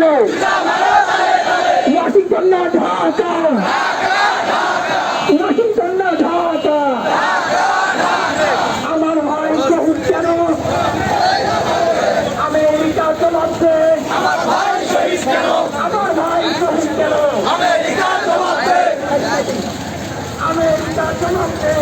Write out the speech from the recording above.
তালে ওয়াশিংটন না ঢাকা। ওয়াশিংটন না ঢাকা। আমার ভাই শহীদ কেন? আমেরিকা চলাচ্ছে আমার আমার ভাই শহীদ কেন? America চলাচ্ছে America চলাচ্ছে